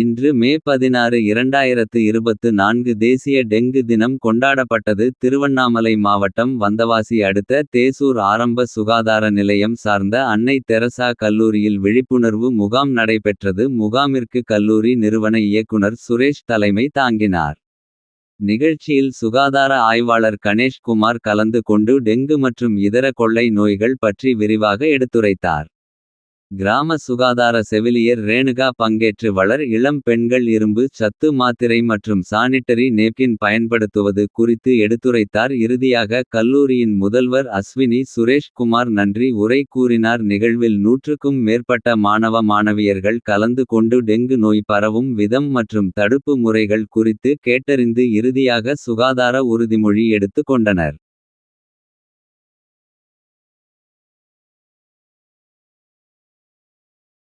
இன்று மே பதினாறு இரண்டாயிரத்து இருபத்து நான்கு தேசிய டெங்கு தினம் கொண்டாடப்பட்டது திருவண்ணாமலை மாவட்டம் வந்தவாசி அடுத்த தேசூர் ஆரம்ப சுகாதார நிலையம் சார்ந்த அன்னை தெரசா கல்லூரியில் விழிப்புணர்வு முகாம் நடைபெற்றது முகாமிற்கு கல்லூரி நிறுவன இயக்குனர் சுரேஷ் தலைமை தாங்கினார். நிகழ்ச்சியில் சுகாதார ஆய்வாளர் கணேஷ் குமார் கலந்து கொண்டு டெங்கு மற்றும் இதர கொள்ளை நோய்கள் பற்றி விரிவாக எடுத்துரைத்தார். கிராம சுகாதார செவிலியர் ரேணுகா பங்கேற்று வளர் இளம் பெண்கள் இரும்பு சத்து மாத்திரை மற்றும் சானிட்டரி நேப்கின் பயன்படுத்துவது குறித்து எடுத்துரைத்தார். இறுதியாக கல்லூரியின் முதல்வர் அஸ்வினி சுரேஷ் குமார் நன்றி உரை கூறினார். நிகழ்வில் நூற்றுக்கும் மேற்பட்ட மாணவ மாணவியர்கள் கலந்து கொண்டு டெங்கு நோய் பரவும் விதம் மற்றும் தடுப்பு முறைகள் குறித்து கேட்டறிந்து இறுதியாக சுகாதார உறுதிமொழி எடுத்து கொண்டனர்.